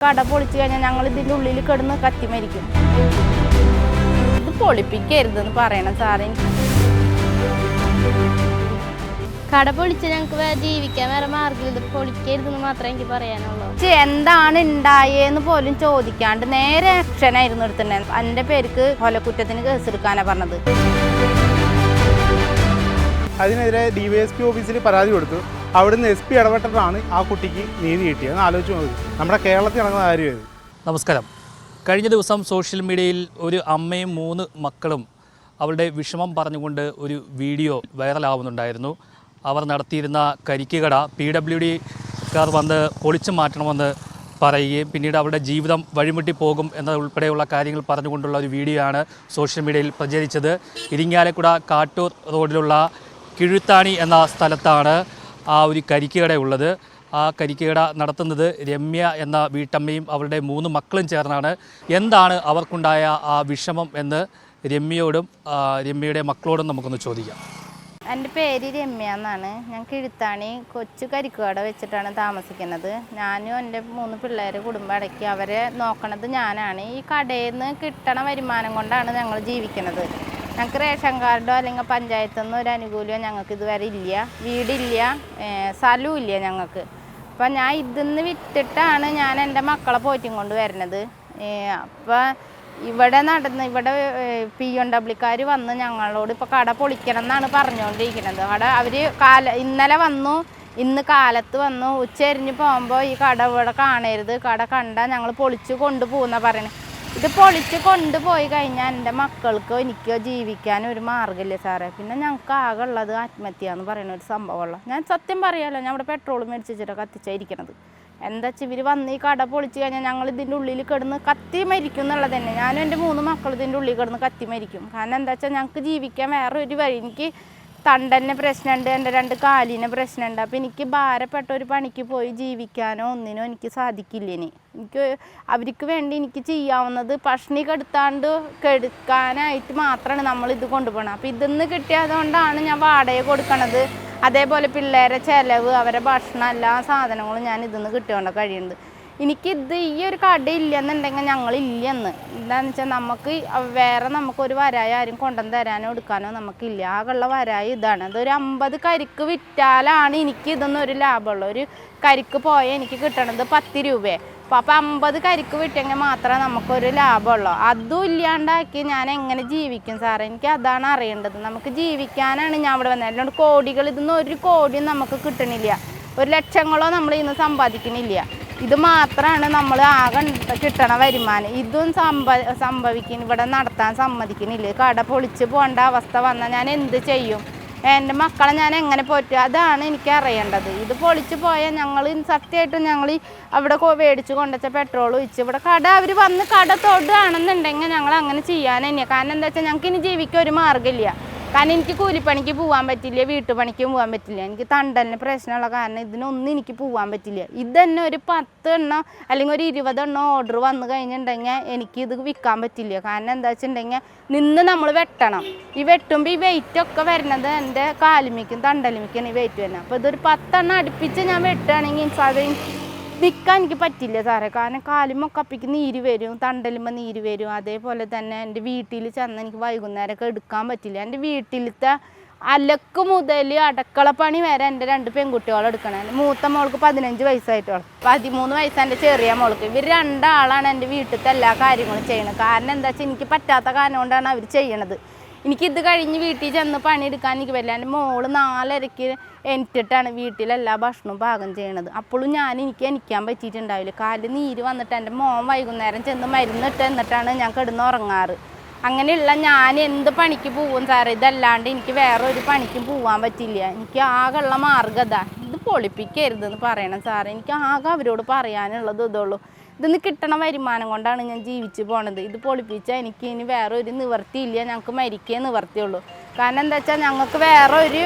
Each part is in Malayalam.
കട പൊളിച്ചു കഴിഞ്ഞാൽ ഞങ്ങൾ ഇതിന്റെ ഉള്ളിൽ കിടന്ന് കത്തി മരിക്കും. ഇത് പൊളിപ്പിക്കരുതെന്ന് പറയണം സാറേ. കട പൊളിച്ച് ഞങ്ങൾക്ക് വേറെ ജീവിക്കാൻ വേറെ മാർഗം ഇത് പൊളിക്കരുതെന്ന് മാത്രമേ എനിക്ക് പറയാനുള്ളൂ. ചെ, എന്താണ് ഉണ്ടായേന്ന് പോലും ചോദിക്കാണ്ട് നേരെ ആക്ഷനായിരുന്നു എടുത്തിട്ടുണ്ടായിരുന്നു എന്റെ പേർക്ക് കൊലക്കുറ്റത്തിന് കേസെടുക്കാനാണ് പറഞ്ഞത്. അതിനെതിരെ ഡി വൈ എസ് പി ഓഫീസിൽ പരാതി കൊടുത്തു. അവിടുന്ന് എസ് പി ഇടപെട്ടിട്ടാണ് ആ കുട്ടിക്ക് നീതി കിട്ടിയത്. ആലോചിച്ച് നോക്കി. നമ്മുടെ കേരളത്തിൽ നടക്കുന്ന കാര്യമായത് നമസ്കാരം. കഴിഞ്ഞ ദിവസം സോഷ്യൽ മീഡിയയിൽ ഒരു അമ്മയും മൂന്ന് മക്കളും അവരുടെ വിഷമം പറഞ്ഞുകൊണ്ട് ഒരു വീഡിയോ വൈറലാവുന്നുണ്ടായിരുന്നു. അവർ നടത്തിയിരുന്ന കരിക്കുകട പി ഡബ്ല്യു ഡിക്കാർ വന്ന് പൊളിച്ചു മാറ്റണമെന്ന് പറയുകയും പിന്നീട് അവരുടെ ജീവിതം വഴിമുട്ടി പോകും എന്നതുൾപ്പെടെയുള്ള കാര്യങ്ങൾ പറഞ്ഞുകൊണ്ടുള്ള ഒരു വീഡിയോ ആണ് സോഷ്യൽ മീഡിയയിൽ പ്രചരിച്ചത്. ഇരിങ്ങാലക്കുട കാട്ടൂർ റോഡിലുള്ള കിഴുത്താണി എന്ന സ്ഥലത്താണ് ആ ഒരു കരിക്കുകട ഉള്ളത്. ആ കരിക്കുകട നടത്തുന്നത് രമ്യ എന്ന വീട്ടമ്മയും അവരുടെ മൂന്ന് മക്കളും ചേർന്നാണ്. എന്താണ് അവർക്കുണ്ടായ ആ വിഷമം എന്ന് രമ്യയോടും രമ്യയുടെ മക്കളോടും നമുക്കൊന്ന് ചോദിക്കാം. എന്റെ പേര് രമ്യ എന്നാണ്. ഞാൻ കിഴുത്താണി കൊച്ചു കരിക്കുകട വെച്ചിട്ടാണ് താമസിക്കുന്നത്. ഞാനും എന്റെ മൂന്ന് പിള്ളേർ കുടുംബം അടക്കി അവരെ നോക്കണത് ഞാനാണ്. ഈ കടയിൽ നിന്ന് കിട്ടണ വരുമാനം കൊണ്ടാണ് ഞങ്ങൾ ജീവിക്കുന്നത്. ഞങ്ങൾക്ക് റേഷൻ കാർഡോ അല്ലെങ്കിൽ പഞ്ചായത്തിൽ നിന്ന് ഒരു അനുകൂലമോ ഞങ്ങൾക്ക് ഇതുവരെ ഇല്ല. വീടില്ല സ്ഥലവും ഇല്ല ഞങ്ങൾക്ക് അപ്പം ഞാൻ ഇതിന്ന് വിറ്റിട്ടാണ് ഞാൻ എന്റെ മക്കളെ പോറ്റും കൊണ്ട് വരുന്നത് അപ്പം ഇവിടെ നടന്ന് ഇവിടെ പി എൻ ഡബ്ല്യുക്കാർ വന്ന് ഞങ്ങളോട് ഇപ്പോൾ കട പൊളിക്കണം എന്നാണ് പറഞ്ഞുകൊണ്ടിരിക്കുന്നത് അവിടെ അവർ കാല ഇന്നലെ വന്നു ഇന്ന് കാലത്ത് വന്നു. ഉച്ചരിഞ്ഞ് പോകുമ്പോൾ ഈ കട ഇവിടെ കാണരുത്. കട കണ്ടാൽ ഞങ്ങൾ പൊളിച്ച് കൊണ്ടുപോകുന്ന പറയണത് ഇത് പൊളിച്ച് കൊണ്ടുപോയി കഴിഞ്ഞാൽ എന്റെ മക്കൾക്കോ എനിക്കോ ജീവിക്കാൻ ഒരു മാർഗമില്ല സാറേ? പിന്നെ ഞങ്ങൾക്ക് ആകെ ഉള്ളത് ആത്മഹത്യ എന്ന് പറയുന്ന ഒരു സംഭവമുള്ള. ഞാൻ സത്യം പറയാമല്ലോ ഞാൻ ഇവിടെ പെട്രോൾ മേടിച്ചിട്ടാണ് കത്തിച്ചായിരിക്കണത് എന്താ വെച്ചാൽ ഇവർ വന്ന് ഈ കട പൊളിച്ച് കഴിഞ്ഞാൽ ഞങ്ങൾ ഇതിന്റെ ഉള്ളിൽ കിടന്ന് കത്തി മരിക്കും എന്നുള്ളത് തന്നെ. ഞാനും എന്റെ മൂന്ന് മക്കൾ ഇതിന്റെ ഉള്ളിൽ കിടന്ന് കത്തി മരിക്കും. കാരണം എന്താ വെച്ചാൽ ഞങ്ങൾക്ക് ജീവിക്കാൻ വേറെ ഒരു വഴി. എനിക്ക് തണ്ടലിന് പ്രശ്നമുണ്ട് എന്റെ രണ്ട് കാലിന് പ്രശ്നമുണ്ട് അപ്പോൾ എനിക്ക് ഭാരപ്പെട്ട ഒരു പണിക്ക് പോയി ജീവിക്കാനോ ഒന്നിനോ എനിക്ക് സാധിക്കില്ല ഇനി. എനിക്ക് അവർക്ക് വേണ്ടി എനിക്ക് ചെയ്യാവുന്നത് പഷ്ണി കെടുത്താണ്ട് കെടുക്കാനായിട്ട് മാത്രമാണ് നമ്മൾ ഇത് കൊണ്ടുപോകണം അപ്പോൾ ഇതിന്ന് കിട്ടിയതുകൊണ്ടാണ് ഞാൻ വാടക കൊടുക്കണത്. അതേപോലെ പിള്ളേരെ ചിലവ് അവരെ ഭക്ഷണം എല്ലാ സാധനങ്ങളും ഞാൻ ഇതിന്ന് കിട്ടിയോണ്ട് കഴിയുന്നത് എനിക്കിത് ഈ ഒരു കട ഇല്ലെന്നുണ്ടെങ്കിൽ ഞങ്ങൾ ഇല്ലെന്ന് എന്താണെന്ന് വെച്ചാൽ നമുക്ക് വേറെ നമുക്കൊരു വരായ ആരും കൊണ്ടുവന്ന് തരാനോ എടുക്കാനോ നമുക്കില്ല. ആകെയുള്ള വരായ ഇതാണ്. അതൊരു അമ്പത് കരിക്ക് വിറ്റാലാണ് എനിക്ക് ഇതൊന്നും ഒരു ലാഭമുള്ളൂ. ഒരു കരിക്ക് പോയാൽ എനിക്ക് കിട്ടണത് പത്ത് രൂപയെ. അപ്പോൾ അപ്പം അമ്പത് കരിക്ക് വിറ്റെങ്കിൽ മാത്രമേ നമുക്കൊരു ലാഭമുള്ളൂ. അതും ഇല്ലാണ്ടാക്കി ഞാൻ എങ്ങനെ ജീവിക്കും സാറേ? എനിക്ക് അതാണ് അറിയേണ്ടത്. നമുക്ക് ജീവിക്കാനാണ് ഞാൻ ഇവിടെ വന്നത്. അല്ലാണ്ട് കോടികൾ ഇതൊന്നും ഒരു കോടിയും നമുക്ക് കിട്ടണില്ല. ഒരു ലക്ഷങ്ങളോ നമ്മൾ ഇന്ന് സമ്പാദിക്കണില്ല. ഇത് മാത്രമാണ് നമ്മൾ ആകെ കിട്ടണ വരുമാനം. ഇതും സംഭ സംഭവിക്കുന്ന ഇവിടെ നടത്താൻ സമ്മതിക്കുന്നില്ല കട പൊളിച്ച് പോകേണ്ട അവസ്ഥ വന്നാൽ ഞാൻ എന്ത് ചെയ്യും? എന്റെ മക്കളെ ഞാൻ എങ്ങനെ പോറ്റുക അതാണ് എനിക്ക് അറിയേണ്ടത്. ഇത് പൊളിച്ച് പോയാൽ ഞങ്ങൾ സത്യമായിട്ടും ഞങ്ങൾ അവിടെ മേടിച്ച് കൊണ്ടുവച്ച പെട്രോൾ ഒഴിച്ച് ഇവിടെ കട അവർ വന്ന് കട തൊടുകയാണെന്നുണ്ടെങ്കിൽ ഞങ്ങൾ അങ്ങനെ ചെയ്യാൻ തന്നെയാണ് കാരണം എന്താ വെച്ചാൽ ഞങ്ങൾക്ക് ഇനി ജീവിക്കാൻ ഒരു മാർഗമില്ല. കാരണം എനിക്ക് കൂലിപ്പണിക്ക് പോകാൻ പറ്റില്ല വീട്ടുപണിക്ക് പോകാൻ പറ്റില്ല. എനിക്ക് തണ്ടലിന് പ്രശ്നമുള്ള കാരണം ഇതിനൊന്നും എനിക്ക് പോകാൻ പറ്റില്ല. ഇത് തന്നെ ഒരു പത്ത് എണ്ണം അല്ലെങ്കിൽ ഒരു ഇരുപത് എണ്ണം ഓർഡർ വന്നു കഴിഞ്ഞിട്ടുണ്ടെങ്കിൽ എനിക്ക് ഇത് വിൽക്കാൻ പറ്റില്ല. കാരണം എന്താ വെച്ചിട്ടുണ്ടെങ്കിൽ നിന്ന് നമ്മൾ വെട്ടണം. ഈ വെട്ടുമ്പോൾ ഈ വെയിറ്റ് ഒക്കെ വരുന്നത് എന്റെ കാലുമിക്കും തണ്ടലുമിക്കാണ് ഈ വെയിറ്റ് വരുന്നത്. അപ്പോൾ ഇതൊരു പത്തെണ്ണം അടുപ്പിച്ച് ഞാൻ വെട്ടുകയാണെങ്കിൽ അത് നിൽക്കാൻ എനിക്ക് പറ്റില്ല സാറേ. കാരണം കാലുമൊക്കെ അപ്പിക്ക് നീര് വരും തണ്ടലുമ്പോൾ നീര് വരും. അതേപോലെ തന്നെ എന്റെ വീട്ടിൽ ചെന്ന് എനിക്ക് വൈകുന്നേരമൊക്കെ എടുക്കാൻ പറ്റില്ല. എന്റെ വീട്ടിലത്തെ അലക്ക് മുതൽ അടുക്കളപ്പണി വരെ എന്റെ രണ്ട് പെൺകുട്ടികൾ എടുക്കണം മൂത്ത മോൾക്ക് പതിനഞ്ച് വയസ്സായിട്ടോളം പതിമൂന്ന് വയസ്സ് എന്റെ ചെറിയ മോൾക്ക്. ഇവർ രണ്ടാളാണ് എന്റെ വീട്ടിലത്തെ എല്ലാ കാര്യങ്ങളും ചെയ്യണത് കാരണം എന്താ വെച്ചാൽ എനിക്ക് പറ്റാത്ത കാരണം കൊണ്ടാണ് അവർ ചെയ്യണത്. എനിക്കിത് കഴിഞ്ഞ് വീട്ടിൽ ചെന്ന് പണിയെടുക്കാൻ എനിക്ക് പറ്റില്ല. എന്റെ മോൾ നാലരയ്ക്ക് എനിറ്റിട്ടാണ് വീട്ടിലെല്ലാ ഭക്ഷണവും പാകം ചെയ്യണത്. അപ്പോഴും ഞാൻ എനിക്ക് എനിക്കാൻ പറ്റിയിട്ടുണ്ടാവില്ല. കാലിൽ നീര് വന്നിട്ട് എന്റെ മോൻ വൈകുന്നേരം ചെന്ന് മരുന്നിട്ട് എന്നിട്ടാണ് ഞാൻ കിടന്ന് ഉറങ്ങാറ്. അങ്ങനെയുള്ള ഞാൻ എന്ത് പണിക്ക് പോവും സാറേ? ഇതല്ലാണ്ട് എനിക്ക് വേറെ ഒരു പണിക്കും പോവാൻ പറ്റില്ല. എനിക്ക് ആകെയുള്ള മാർഗം ഇതാ. ഇത് പൊളിപ്പിക്കരുതെന്ന് പറയണം സാറേ. എനിക്ക് ആകെ അവരോട് പറയാനുള്ളത് ഇതുള്ളൂ. ഇതിന്ന് കിട്ടണ വരുമാനം കൊണ്ടാണ് ഞാൻ ജീവിച്ചു പോണത്. ഇത് പൊളിപ്പിച്ചാൽ എനിക്ക് ഇനി വേറെ ഒരു നിവർത്തിയില്ല ഞങ്ങൾക്ക് മരിക്കേ നിവർത്തിയുള്ളൂ കാരണം എന്താ വെച്ചാൽ ഞങ്ങൾക്ക് വേറെ ഒരു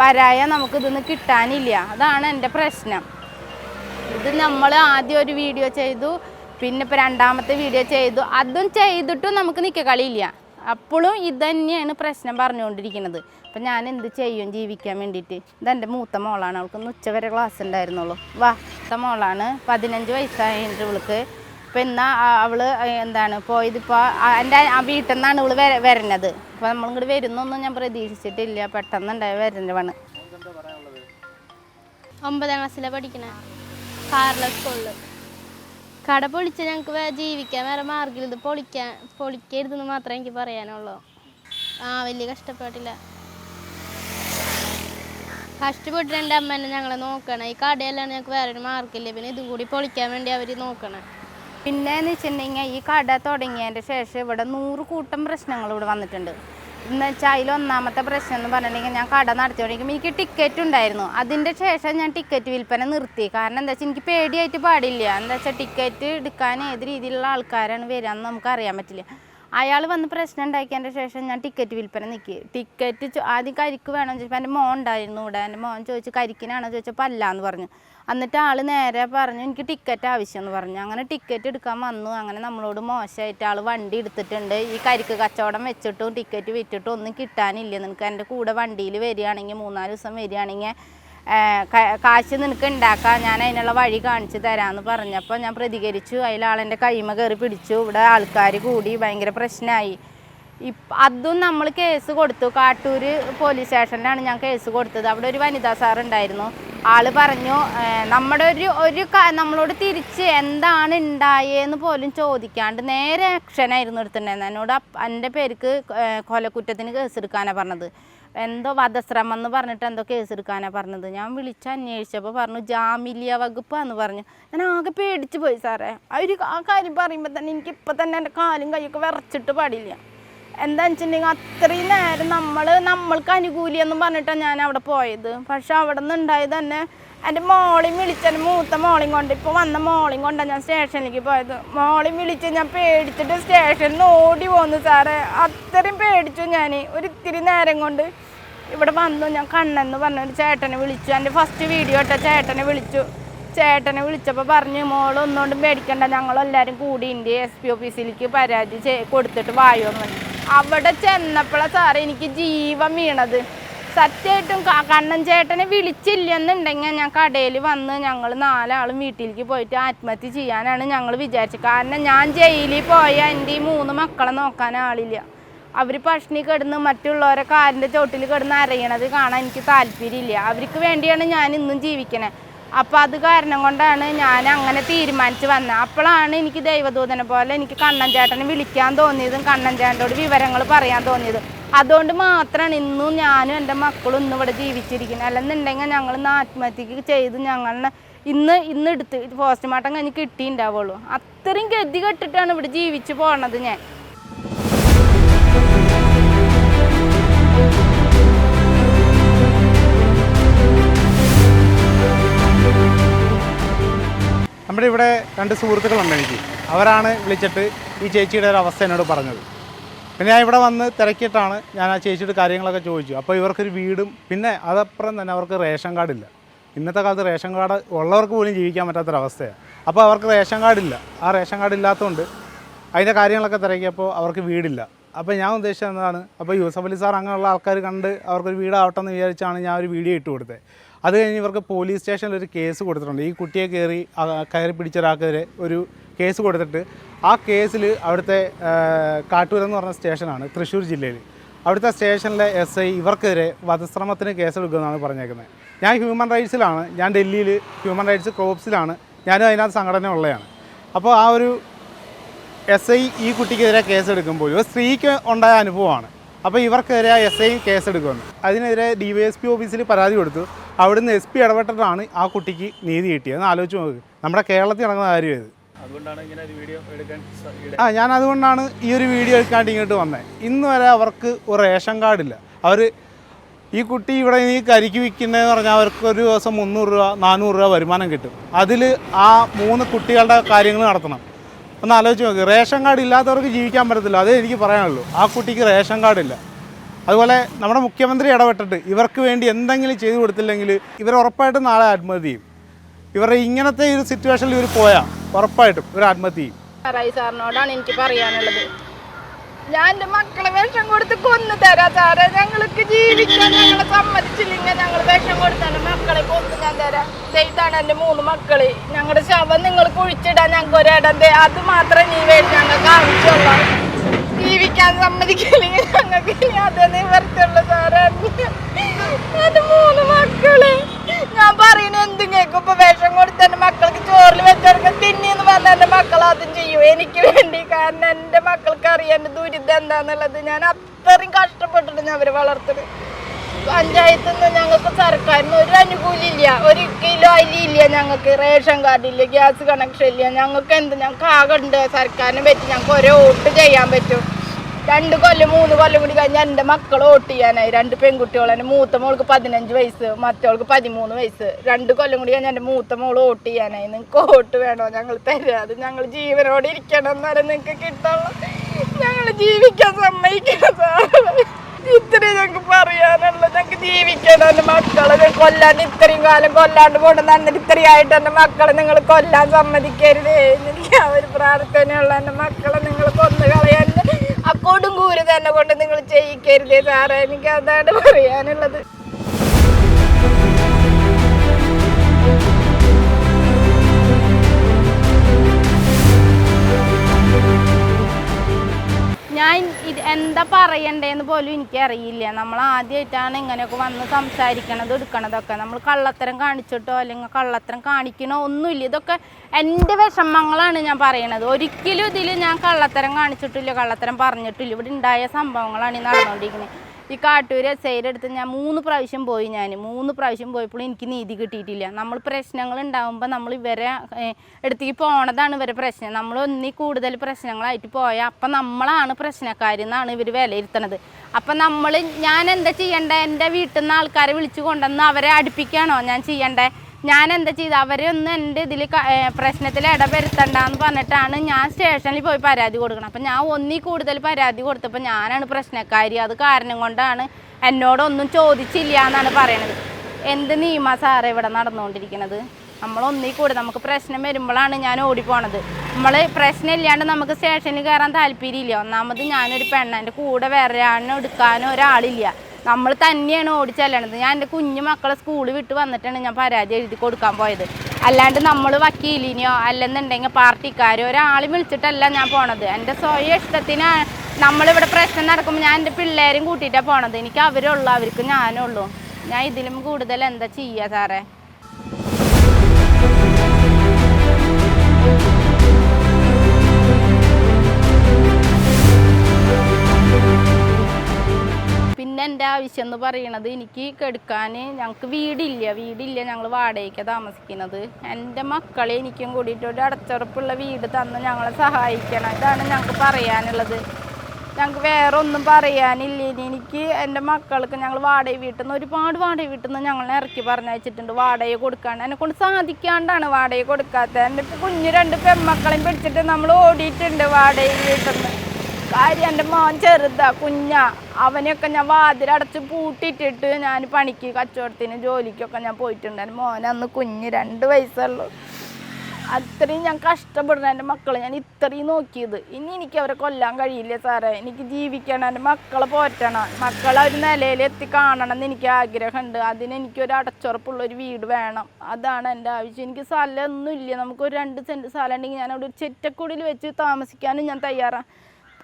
വരായ നമുക്ക് ഇതിന്ന് കിട്ടാനില്ല. അതാണ് എന്റെ പ്രശ്നം. ഇത് നമ്മൾ ആദ്യം ഒരു വീഡിയോ ചെയ്തു പിന്നെ ഇപ്പോൾ രണ്ടാമത്തെ വീഡിയോ ചെയ്തു. അതും ചെയ്തിട്ടും നമുക്ക് നിൽക്ക കളിയില്ല. അപ്പോഴും ഇത് തന്നെയാണ് പ്രശ്നം പറഞ്ഞുകൊണ്ടിരിക്കുന്നത്. അപ്പം ഞാൻ എന്ത് ചെയ്യും ജീവിക്കാൻ വേണ്ടിയിട്ട്? ഇതെന്റെ മൂത്ത മോളാണ്. അവൾക്ക് ഇന്ന് ഉച്ചവരെ ക്ലാസ് ഉണ്ടായിരുന്നുള്ളൂ. വാ മൂത്ത മോളാണ്. പതിനഞ്ച് വയസ്സായിട്ട് ഇവൾക്ക്. അപ്പം എന്നാ അവൾ എന്താണ് പോയതിപ്പോൾ എന്റെ ആ വീട്ടിൽ നിന്നാണ് ഇവൾ വര വരണത്. അപ്പോൾ നമ്മളിങ്ങോട്ട് വരുന്നൊന്നും ഞാൻ പ്രതീക്ഷിച്ചിട്ടില്ല. പെട്ടെന്നുണ്ടായ വരണ്ടവാണ്. ഒമ്പതാം ക്ലാസ്സിലാണ് പഠിക്കണേ? കാറിലെ സ്കൂളിൽ കട പൊളിച്ച ഞങ്ങൾക്ക് ജീവിക്കാൻ വേറെ മാർഗമില്ല. ഇത് പൊളിക്കാൻ പൊളിക്കരുതെന്ന് മാത്രമേ എനിക്ക് പറയാനുള്ളൂ. ആ വലിയ കഷ്ടപ്പെട്ടില്ല കഷ്ടപ്പെട്ട് എന്റെ അമ്മേനെ ഞങ്ങളെ നോക്കണം. ഈ കടയെല്ലാം ഞങ്ങൾക്ക് വേറൊരു മാർഗമില്ല. പിന്നെ ഇതും കൂടി പൊളിക്കാൻ വേണ്ടി അവർ നോക്കണം. പിന്നെ എന്ന് വെച്ചിട്ടുണ്ടെങ്കിൽ ഈ കട തുടങ്ങിയതിന്റെ ശേഷം ഇവിടെ നൂറ് കൂട്ടം പ്രശ്നങ്ങൾ ഇവിടെ വന്നിട്ടുണ്ട്. എന്ന് വെച്ചാൽ അതിലൊന്നാമത്തെ പ്രശ്നം എന്ന് പറഞ്ഞിട്ടുണ്ടെങ്കിൽ ഞാൻ കട നടത്തിക്കൊണ്ടിരിക്കുമ്പോൾ എനിക്ക് ടിക്കറ്റ് ഉണ്ടായിരുന്നു. അതിന്റെ ശേഷം ഞാൻ ടിക്കറ്റ് വിൽപ്പന നിർത്തി. കാരണം എന്താ വെച്ചാൽ എനിക്ക് പേടിയായിട്ട് പാടില്ല. എന്താ വെച്ചാൽ ടിക്കറ്റ് എടുക്കാൻ ഏത് രീതിയിലുള്ള ആൾക്കാരാണ് വരിക എന്ന് നമുക്ക് അറിയാൻ പറ്റില്ല. അയാൾ വന്ന് പ്രശ്നം ഉണ്ടാക്കിയതിന്റെ ശേഷം ഞാൻ ടിക്കറ്റ് വിൽപ്പന നിൽക്കി ടിക്കറ്റ് ആദ്യം കരിക്ക് വേണമെന്ന് ചോദിച്ചപ്പോൾ എന്റെ മോൻ ഉണ്ടായിരുന്നു ഇവിടെ. എന്റെ മോൻ ചോദിച്ചു കരിക്കിനാണോ? ചോദിച്ചപ്പോൾ അല്ല എന്ന് പറഞ്ഞു. എന്നിട്ട് ആൾ നേരെ പറഞ്ഞു എനിക്ക് ടിക്കറ്റ് ആവശ്യമെന്ന് പറഞ്ഞു. അങ്ങനെ ടിക്കറ്റ് എടുക്കാൻ വന്നു. അങ്ങനെ നമ്മളോട് മോശമായിട്ട് ആൾ വണ്ടി എടുത്തിട്ടുണ്ട്. ഈ കരിക്ക് കച്ചവടം വെച്ചിട്ടും ടിക്കറ്റ് വിറ്റിട്ടും ഒന്നും കിട്ടാനില്ല. നിനക്ക് എന്റെ കൂടെ വണ്ടിയിൽ വരികയാണെങ്കിൽ മൂന്നാൽ ദിവസം വരികയാണെങ്കിൽ കാശ് നിനക്ക് ഉണ്ടാക്കാം. ഞാൻ അതിനുള്ള വഴി കാണിച്ചു തരാമെന്ന് പറഞ്ഞപ്പോൾ ഞാൻ പ്രതികരിച്ചു. അതിലാളെന്റെ കൈമ കയറി പിടിച്ചു. ഇവിടെ ആൾക്കാർ കൂടി ഭയങ്കര പ്രശ്നമായി. അതും നമ്മൾ കേസ് കൊടുത്തു. കാട്ടൂർ പോലീസ് സ്റ്റേഷനിലാണ് ഞാൻ കേസ് കൊടുത്തത്. അവിടെ ഒരു വനിതാ സാർ ഉണ്ടായിരുന്നു. ആൾ പറഞ്ഞു നമ്മുടെ ഒരു ഒരു നമ്മളോട് തിരിച്ച് എന്താണ് ഉണ്ടായേന്ന് പോലും ചോദിക്കാണ്ട് നേരെ ആക്ഷനായിരുന്നു എടുത്തിട്ടുണ്ടായിരുന്നത് എന്നോട് എന്റെ പേർക്ക് കൊലക്കുറ്റത്തിന് കേസ് എടുക്കാനാണ് പറഞ്ഞത്. എന്തോ വധശ്രമം എന്ന് പറഞ്ഞിട്ട് എന്തോ കേസ് എടുക്കാനാണ് പറഞ്ഞത്. ഞാൻ വിളിച്ച് അന്വേഷിച്ചപ്പോൾ പറഞ്ഞു ജാമില്യ വകുപ്പ് എന്ന് പറഞ്ഞു. ഞാൻ ആകെ പേടിച്ച് പോയി സാറേ. ആ ഒരു ആ കാര്യം പറയുമ്പോൾ തന്നെ എനിക്ക് ഇപ്പം തന്നെ എന്റെ കാലും കൈയൊക്കെ വിറച്ചിട്ട് പാടില്ല. എന്താന്ന് വെച്ചിട്ടുണ്ടെങ്കിൽ അത്രയും നേരം നമ്മൾ നമ്മൾക്ക് അനുകൂലിയെന്ന് പറഞ്ഞിട്ടാണ് ഞാൻ അവിടെ പോയത്. പക്ഷെ അവിടെ നിന്ന് ഉണ്ടായത് തന്നെ എന്റെ മോളിയും വിളിച്ച് എന്റെ മൂത്ത മോളിയും കൊണ്ട്. ഇപ്പോൾ വന്ന മോളിയും കൊണ്ടാണ് ഞാൻ സ്റ്റേഷനിലേക്ക് പോയത്. മോളിയും വിളിച്ച് ഞാൻ പേടിച്ചിട്ട് സ്റ്റേഷനിൽ നിന്ന് ഓടി പോന്നു സാറേ. അത്രയും പേടിച്ചു ഞാൻ ഒരു ഇത്തിരി നേരം കൊണ്ട് ഇവിടെ വന്നു. ഞാൻ കണ്ണെന്ന് പറഞ്ഞൊരു ചേട്ടനെ വിളിച്ചു. എന്റെ ഫസ്റ്റ് വീഡിയോ ഇട്ട ചേട്ടനെ വിളിച്ചു. ചേട്ടനെ വിളിച്ചപ്പോൾ പറഞ്ഞു മോൾ ഒന്നുകൊണ്ടും പേടിക്കണ്ട. ഞങ്ങളെല്ലാവരും കൂടി ഇന്ത്യ എസ് പി ഓഫീസിലേക്ക് പരാതി കൊടുത്തിട്ട് വായോ എന്ന് അവിടെ ചെന്നപ്പോഴാണ് സാറേ എനിക്ക് ജീവൻ വീണത്. സത്യമായിട്ടും കണ്ണൻ ചേട്ടനെ വിളിച്ചില്ലെന്നുണ്ടെങ്കിൽ ഞാൻ കടയിൽ വന്ന് ഞങ്ങൾ നാലാളും വീട്ടിലേക്ക് പോയിട്ട് ആത്മഹത്യ ചെയ്യാനാണ് ഞങ്ങൾ വിചാരിച്ചത്. കാരണം ഞാൻ ജയിലിൽ പോയ എന്റെ ഈ മൂന്ന് മക്കളെ നോക്കാൻ ആളില്ല. അവർ പഷ്ണി കിടന്ന് മറ്റുള്ളവരെ കാലിന്റെ ചോട്ടിൽ കിടന്ന് അരയണത് കാണാൻ എനിക്ക് താല്പര്യമില്ല. അവർക്ക് വേണ്ടിയാണ് ഞാൻ ഇന്നും ജീവിക്കണേ. അപ്പോൾ അത് കാരണം കൊണ്ടാണ് ഞാൻ അങ്ങനെ തീരുമാനിച്ച് വന്നത് അപ്പോഴാണ് എനിക്ക് ദൈവദൂതനെ പോലെ എനിക്ക് കണ്ണൻ ചേട്ടനെ വിളിക്കാൻ തോന്നിയതും കണ്ണൻ ചേട്ടനോട് വിവരങ്ങൾ പറയാൻ തോന്നിയതും. അതുകൊണ്ട് മാത്രമാണ് ഇന്നും ഞാനും എന്റെ മക്കളും ഇന്നും ഇവിടെ ജീവിച്ചിരിക്കുന്നത്. അല്ലെന്നുണ്ടെങ്കിൽ ഞങ്ങൾ ഇന്ന് ആത്മഹത്യക്ക് ചെയ്ത് ഞങ്ങളെ ഇന്ന് ഇന്ന് എടുത്ത് പോസ്റ്റ്മോർട്ടം കഴിഞ്ഞ് കിട്ടിയിട്ടുണ്ടാവുള്ളൂ. അത്രയും ഗതി കെട്ടിട്ടാണ് ഇവിടെ ജീവിച്ചു പോണത് ഞാൻ. നമ്മുടെ ഇവിടെ രണ്ട് സുഹൃത്തുക്കളുണ്ട് എനിക്ക്. അവരാണ് വിളിച്ചിട്ട് ഈ ചേച്ചിയുടെ ഒരു അവസ്ഥ എന്നോട് പറഞ്ഞത്. പിന്നെ ഞാൻ ഇവിടെ വന്ന് തിരക്കിയിട്ടാണ് ഞാൻ ആ ചേച്ചിയുടെ കാര്യങ്ങളൊക്കെ ചോദിച്ചു. അപ്പോൾ ഇവർക്കൊരു വീടും പിന്നെ അതപ്പുറം തന്നെ അവർക്ക് റേഷൻ കാർഡില്ല. ഇന്നത്തെ കാലത്ത് റേഷൻ കാർഡ് ഉള്ളവർക്ക് പോലും ജീവിക്കാൻ പറ്റാത്തൊരവസ്ഥയാണ് അപ്പോൾ അവർക്ക് റേഷൻ കാർഡില്ല. ആ റേഷൻ കാർഡ് ഇല്ലാത്തതുകൊണ്ട് അതിന്റെ കാര്യങ്ങളൊക്കെ തിരക്കിയപ്പോൾ അവർക്ക് വീടില്ല. അപ്പോൾ ഞാൻ ഉദ്ദേശിച്ചത് എന്താണ്? അപ്പോൾ യൂസഫ് അലി സാർ അങ്ങനെയുള്ള ആൾക്കാർ കണ്ട് അവർക്കൊരു വീടാവട്ടെ എന്ന് വിചാരിച്ചാണ് ഞാൻ ഒരു വീഡിയോ ഇട്ട് കൊടുത്തത്. അത് കഴിഞ്ഞ് ഇവർക്ക് പോലീസ് സ്റ്റേഷനിൽ ഒരു കേസ് കൊടുത്തിട്ടുണ്ട്. ഈ കുട്ടിയെ കയറി കയറി പിടിച്ചൊരാൾക്കെതിരെ ഒരു കേസ് കൊടുത്തിട്ട് ആ കേസിൽ അവിടുത്തെ കാട്ടൂർ എന്ന് പറഞ്ഞ സ്റ്റേഷനാണ് തൃശ്ശൂർ ജില്ലയിൽ അവിടുത്തെ സ്റ്റേഷനിലെ എസ് ഐ ഇവർക്കെതിരെ വധശ്രമത്തിന് കേസെടുക്കുമെന്നാണ് പറഞ്ഞേക്കുന്നത് ഞാൻ ഹ്യൂമൻ റൈറ്റ്സിലാണ് ഞാൻ ഡൽഹിയിൽ ഹ്യൂമൻ റൈറ്റ്സ് ക്രോപ്സിലാണ് ഞാനും അതിനകത്ത് സംഘടന ഉള്ളതാണ് അപ്പോൾ ആ ഒരു എസ് ഐ ഈ കുട്ടിക്കെതിരെ കേസെടുക്കുമ്പോൾ ഒരു സ്ത്രീക്ക് ഉണ്ടായ അനുഭവമാണ്. അപ്പോൾ ഇവർക്കെതിരെ എസ് ഐ കേസെടുക്കുമെന്ന് അതിനെതിരെ ഡി വൈ എസ് പി ഓഫീസിൽ പരാതി കൊടുത്തു. അവിടുന്ന് എസ് പി ഇടപെട്ടിട്ടാണ് ആ കുട്ടിക്ക് നീതി കിട്ടിയത്. എന്ന് ആലോചിച്ച് നോക്ക്. നമ്മുടെ കേരളത്തിൽ നടക്കുന്ന കാര്യം ഇത്. ആ ഞാൻ അതുകൊണ്ടാണ് ഈ ഒരു വീഡിയോ എടുക്കാണ്ട് ഇങ്ങോട്ട് വന്നത് ഇന്ന് വരെ അവർക്ക് ഒരു റേഷൻ കാർഡില്ല അവർ ഈ കുട്ടി ഇവിടെ ഈ കരിക്ക് വിൽക്കുന്നതെന്ന് പറഞ്ഞാൽ അവർക്ക് ഒരു ദിവസം മുന്നൂറ് രൂപ നാനൂറ് രൂപ വരുമാനം കിട്ടും. അതിൽ ആ മൂന്ന് കുട്ടികളുടെ കാര്യങ്ങൾ നടത്തണം. ഒന്ന് ആലോചിച്ച് നോക്ക്. റേഷൻ കാർഡ് ഇല്ലാത്തവർക്ക് ജീവിക്കാൻ പറ്റത്തില്ല. അതേ എനിക്ക് പറയാനുള്ളൂ. ആ കുട്ടിക്ക് റേഷൻ കാർഡില്ല. അതുപോലെ നമ്മുടെ മുഖ്യമന്ത്രി ഇടപെട്ടിട്ട് ഇവർക്ക് വേണ്ടി എന്തെങ്കിലും ചെയ്തു കൊടുത്തില്ലെങ്കിൽ ഇവർ ഉറപ്പായിട്ടും നാളെ ആത്മഹത്യ ചെയ്യും. ഇവരുടെ ഇങ്ങനത്തെ ഒരു സിറ്റുവേഷനിൽ ഇവർ പോയാൽ ഉറപ്പായിട്ടും ഇവർ ആത്മഹത്യ ചെയ്യും. എനിക്ക് പറയാനുള്ളത്. ഞാൻ മക്കളെ വേഷം കൊടുത്ത് കൊന്നു തരാ സാറേ. ഞങ്ങൾക്ക് ജീവിക്കാൻ ഞങ്ങളെ സമ്മതിച്ചില്ലെങ്കിൽ ഞങ്ങൾ വിഷം കൊടുത്താൽ മക്കളെ കൊന്നു ഞാൻ തരാം. ഇതാണ് എന്റെ മൂന്ന് മക്കൾ. ഞങ്ങളുടെ ശവം നിങ്ങൾ കുഴിച്ചിടാൻ ഞങ്ങൾക്ക് ഒരിടം ദേ അത് മാത്രമേ നീ വേണ്ടി ഞങ്ങൾക്ക് ആവശ്യമുള്ളൂ. ജീവിക്കാൻ സമ്മതിക്കില്ലെങ്കിൽ ഞങ്ങൾക്ക് ഇനി അതേ നിവർത്തുള്ളൂ സാറേ മൂന്ന് മക്കൾ. ഞാൻ പറയുന്ന എന്തും കേൾക്കും ഇപ്പൊ വിഷം കൊടുത്ത് എന്റെ മക്കൾക്ക് ചോറിൽ വെച്ചെടുക്കാൻ തിന്നിന്ന് പറഞ്ഞ എന്റെ മക്കൾ അതും ചെയ്യും. എനിക്ക് വേണ്ടി കാരണം എന്റെ മക്കൾക്ക് അറിയാം ദുരിതം എന്താന്നുള്ളത്. ഞാൻ അത്രയും കഷ്ടപ്പെട്ടിട്ട് ഞാൻ അവർ വളർത്തുന്നത് പഞ്ചായത്തിൽ നിന്ന് ഞങ്ങൾക്ക് സർക്കാരിന് ഒരു അനുകൂലം ഇല്ല ഒരു കിലോ അരി ഇല്ല ഞങ്ങൾക്ക്. റേഷൻ കാർഡ് ഇല്ല ഗ്യാസ് കണക്ഷൻ ഇല്ല. ഞങ്ങൾക്ക് എന്ത്? ഞങ്ങൾക്ക് ആകെ ഉണ്ട്. സർക്കാരിനെ പറ്റി ഞങ്ങൾക്ക് ഓരോ വോട്ട് ചെയ്യാൻ പറ്റും. രണ്ട് കൊല്ലം മൂന്ന് കൊല്ലം കൂടി കഴിഞ്ഞാൽ എന്റെ മക്കൾ വോട്ട് ചെയ്യാനായി. രണ്ട് പെൺകുട്ടികളാണ് മൂത്ത മോൾക്ക് പതിനഞ്ച് വയസ്സ് മറ്റവൾക്ക് പതിമൂന്ന് വയസ്സ്. രണ്ട് കൊല്ലം കൂടി കഴിഞ്ഞാൽ എന്റെ മൂത്ത മോൾ വോട്ട് ചെയ്യാനായി. നിങ്ങൾക്ക് വോട്ട് വേണോ? ഞങ്ങൾ തരാതെ ഞങ്ങൾ ജീവനോടെ ഇരിക്കണം എന്നാലും നിങ്ങൾക്ക് കിട്ടണം ഞങ്ങൾ ജീവിക്കാൻ സമ്മതിക്കണം ഇത്രയും ഞങ്ങൾക്ക് പറയാനുള്ള. ഞങ്ങൾക്ക് ജീവിക്കണം എന്റെ മക്കളെ കൊല്ലാൻ ഇത്രയും കാലം കൊല്ലാണ്ട് കൊണ്ട് നടന്നിട്ട് ഇത്രയും ആയിട്ട് എന്റെ മക്കളെ നിങ്ങൾ കൊല്ലാൻ സമ്മതിക്കരുത്. എനിക്ക് ആ ഒരു പ്രാർത്ഥനയുള്ള എന്റെ മക്കളെ നിങ്ങൾ കൊന്നു കളയാൻ ആ കൊടുങ്കൂര് തന്നെ കൊണ്ട് നിങ്ങൾ ചെയ്യിക്കരുത് സാറേ. എനിക്ക് അതാണ് പറയാനുള്ളത്. ഞാൻ ഇത് എന്താ പറയണ്ടേന്ന് പോലും എനിക്കറിയില്ല. നമ്മൾ ആദ്യമായിട്ടാണ് ഇങ്ങനെയൊക്കെ വന്ന് സംസാരിക്കണത് എടുക്കണതൊക്കെ. നമ്മൾ കള്ളത്തരം കാണിച്ചിട്ടോ അല്ലെങ്കിൽ കള്ളത്തരം കാണിക്കണോ ഒന്നുമില്ല. ഇതൊക്കെ എന്റെ വിഷമങ്ങളാണ് ഞാൻ പറയണത്. ഒരിക്കലും ഇതിൽ ഞാൻ കള്ളത്തരം കാണിച്ചിട്ടില്ല കള്ളത്തരം പറഞ്ഞിട്ടില്ല. ഇവിടെ ഉണ്ടായ സംഭവങ്ങളാണ് ഈ നടന്നുകൊണ്ടിരിക്കുന്നത് ഈ കാട്ടൂര് എസ് ഐയുടെ അടുത്ത് ഞാൻ മൂന്ന് പ്രാവശ്യം പോയി ഞാൻ. മൂന്ന് പ്രാവശ്യം പോയപ്പോൾ എനിക്ക് നീതി കിട്ടിയിട്ടില്ല. നമ്മൾ പ്രശ്നങ്ങൾ ഉണ്ടാകുമ്പോൾ നമ്മൾ ഇവരെ എടുത്തേക്ക് പോണതാണ് ഇവരെ പ്രശ്നം. നമ്മൾ ഒന്നി കൂടുതൽ പ്രശ്നങ്ങളായിട്ട് പോയാൽ അപ്പം നമ്മളാണ് പ്രശ്നക്കാരെന്നാണ് ഇവർ വിലയിരുത്തണത്. അപ്പം നമ്മൾ ഞാൻ എന്താ ചെയ്യേണ്ടത് എന്റെ വീട്ടിൽ നിന്ന് ആൾക്കാരെ വിളിച്ചു കൊണ്ടുവന്ന് അവരെ അടുപ്പിക്കുകയാണോ ഞാൻ ചെയ്യേണ്ടത് ഞാൻ എന്താ ചെയ്ത് അവരൊന്നും എന്റെ ഇതിൽ പ്രശ്നത്തിൽ ഇടപെടുത്തണ്ടെന്ന് പറഞ്ഞിട്ടാണ് ഞാൻ സ്റ്റേഷനിൽ പോയി പരാതി കൊടുക്കണം. അപ്പം ഞാൻ ഒന്നിൽ കൂടുതൽ പരാതി കൊടുത്തപ്പോൾ ഞാനാണ് പ്രശ്നക്കാരി. അത് കാരണം കൊണ്ടാണ് എന്നോടൊന്നും ചോദിച്ചില്ല എന്നാണ് പറയണത്. എന്ത് നിയമ സാറേ ഇവിടെ നടന്നുകൊണ്ടിരിക്കുന്നത് നമ്മൾ ഒന്നിൽ കൂടെ നമുക്ക് പ്രശ്നം വരുമ്പോഴാണ് ഞാൻ ഓടിപ്പോണത്. നമ്മൾ പ്രശ്നം ഇല്ലാണ്ട് നമുക്ക് സ്റ്റേഷനിൽ കയറാൻ താല്പര്യമില്ല. ഒന്നാമത് ഞാനൊരു പെണ്ണ എന്റെ കൂടെ വേറെ ഒരാളിനെ എടുക്കാനോ ഒരാളില്ല. നമ്മൾ തന്നെയാണ് ഓടിച്ചല്ലണത്. ഞാൻ എന്റെ കുഞ്ഞു മക്കളെ സ്കൂളിൽ വിട്ട് വന്നിട്ടാണ് ഞാൻ പരാതി എഴുതി കൊടുക്കാൻ പോയത്. അല്ലാണ്ട് നമ്മൾ വക്കീലിനെയോ അല്ലെന്നുണ്ടെങ്കിൽ പാർട്ടിക്കാരോ ഒരാളും വിളിച്ചിട്ടല്ല ഞാൻ പോണത്. എന്റെ സ്വയം ഇഷ്ടത്തിന് നമ്മളിവിടെ പ്രശ്നം നടക്കുമ്പോൾ ഞാൻ എന്റെ പിള്ളേരും കൂട്ടിയിട്ടാണ് പോണത്. എനിക്ക് അവരുള്ളൂ അവർക്ക് ഞാനുള്ളൂ. ഞാൻ ഇതിലും കൂടുതൽ എന്താ ചെയ്യുക സാറേ? പിന്നെ എന്റെ ആവശ്യം എന്ന് പറയണത് എനിക്ക് കെടുക്കാൻ ഞങ്ങൾക്ക് വീടില്ല വീടില്ല ഞങ്ങൾ വാടകയ്ക്ക് താമസിക്കുന്നത്. എന്റെ മക്കളെ എനിക്കും കൂടിയിട്ട് ഒരു അടച്ചുറപ്പുള്ള വീട് തന്ന് ഞങ്ങളെ സഹായിക്കണം. ഇതാണ് ഞങ്ങൾക്ക് പറയാനുള്ളത്. ഞങ്ങൾക്ക് വേറെ ഒന്നും പറയാനില്ല. ഇനി എനിക്ക് എന്റെ മക്കൾക്ക് ഞങ്ങൾ വാടക വീട്ടിൽ നിന്ന് ഒരുപാട് വാടക വീട്ടിൽ നിന്ന് ഞങ്ങളെ ഇറക്കി പറഞ്ഞയച്ചിട്ടുണ്ട്. വാടക കൊടുക്കാൻ. എന്നെ കൊണ്ട് സാധിക്കാണ്ടാണ് വാടക കൊടുക്കാത്തത്. എന്റെ കുഞ്ഞു രണ്ട് പെൺമക്കളെയും പിടിച്ചിട്ട് നമ്മൾ ഓടിയിട്ടുണ്ട് വാടക വീട്ടിൽ നിന്ന് കാര്യം എന്റെ മോൻ ചെറുതാ കുഞ്ഞ. അവനെയൊക്കെ ഞാൻ വാതിലടച്ച് പൂട്ടിയിട്ടിട്ട് ഞാൻ പണിക്ക് കച്ചവടത്തിന് ജോലിക്കൊക്കെ ഞാൻ പോയിട്ടുണ്ട്. എന്റെ മോൻ അന്ന് കുഞ്ഞ് രണ്ട് വയസ്സുള്ളൂ അത്രയും ഞാൻ കഷ്ടപ്പെടുന്ന എന്റെ മക്കളെ. ഞാൻ ഇത്രയും നോക്കിയത്. ഇനി എനിക്ക് അവരെ കൊല്ലാൻ കഴിയില്ല സാറേ. എനിക്ക് ജീവിക്കണം എന്റെ മക്കളെ പോറ്റണം. മക്കളെ ഒരു നിലയിൽ എത്തി കാണണം എന്ന് എനിക്ക് ആഗ്രഹമുണ്ട്. അതിന് എനിക്കൊരു അടച്ചുറപ്പുള്ള ഒരു വീട് വേണം. അതാണ് എന്റെ ആവശ്യം. എനിക്ക് സ്ഥലമൊന്നുമില്ല. നമുക്കൊരു രണ്ട് സെന്റ് സ്ഥലം ഉണ്ടെങ്കിൽ ഞാൻ അവിടെ ഒരു ചെറ്റക്കുടിയിൽ വെച്ച് താമസിക്കാനും ഞാൻ തയ്യാറാണ്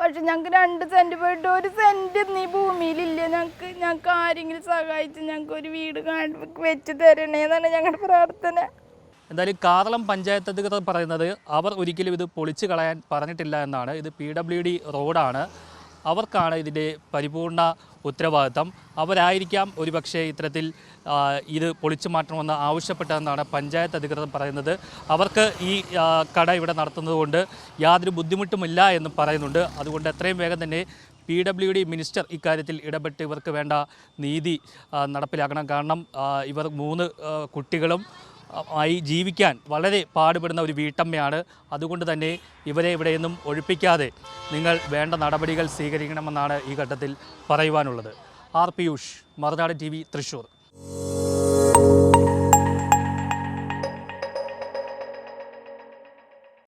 പക്ഷെ ഞങ്ങൾക്ക് രണ്ട് സെന്റ് പോയിട്ട് ഒരു സെന്റ് നീ ഭൂമിയിലില്ല? ഞങ്ങൾക്ക് ഞങ്ങൾക്ക് ആരെങ്കിലും സഹായിച്ച് ഞങ്ങൾക്ക് ഒരു വീട് വെച്ച് തരണേന്നാണ് ഞങ്ങളുടെ പ്രാർത്ഥന. എന്തായാലും കാറളം പഞ്ചായത്ത് അധികൃതർ പറയുന്നത് അവർ ഒരിക്കലും ഇത് പൊളിച്ചു കളയാൻ പറഞ്ഞിട്ടില്ല എന്നാണ്. ഇത് പി ഡബ്ല്യു ഡി റോഡാണ് അവർക്കാണ് ഇതിന്റെ പരിപൂർണ ഉത്തരവാദിത്തം. അവരായിരിക്കാം ഒരുപക്ഷേ ഇത്തരത്തിൽ ഇത് പൊളിച്ചു മാറ്റണമെന്ന് ആവശ്യപ്പെട്ടതെന്നാണ് പഞ്ചായത്ത് അധികൃതർ പറയുന്നത്. അവർക്ക് ഈ കട ഇവിടെ നടത്തുന്നതുകൊണ്ട് യാതൊരു ബുദ്ധിമുട്ടുമില്ല എന്ന് പറയുന്നുണ്ട്. അതുകൊണ്ട് എത്രയും വേഗം തന്നെ പി ഡബ്ല്യു ഡി മിനിസ്റ്റർ ഇക്കാര്യത്തിൽ ഇടപെട്ട് ഇവർക്ക് വേണ്ട നീതി നടപ്പിലാക്കണം. കാരണം ഇവർ മൂന്ന് കുട്ടികളും ആയി ജീവിക്കാൻ വളരെ പാടുപെടുന്ന ഒരു വീട്ടമ്മയാണ്. അതുകൊണ്ട് തന്നെ ഇവരെ ഇവിടെയൊന്നും ഒഴിപ്പിക്കാതെ നിങ്ങൾ വേണ്ട നടപടികൾ സ്വീകരിക്കണമെന്നാണ് ഈ ഘട്ടത്തിൽ പറയുവാനുള്ളത്. R. Piyush Marunad T V Thrissur.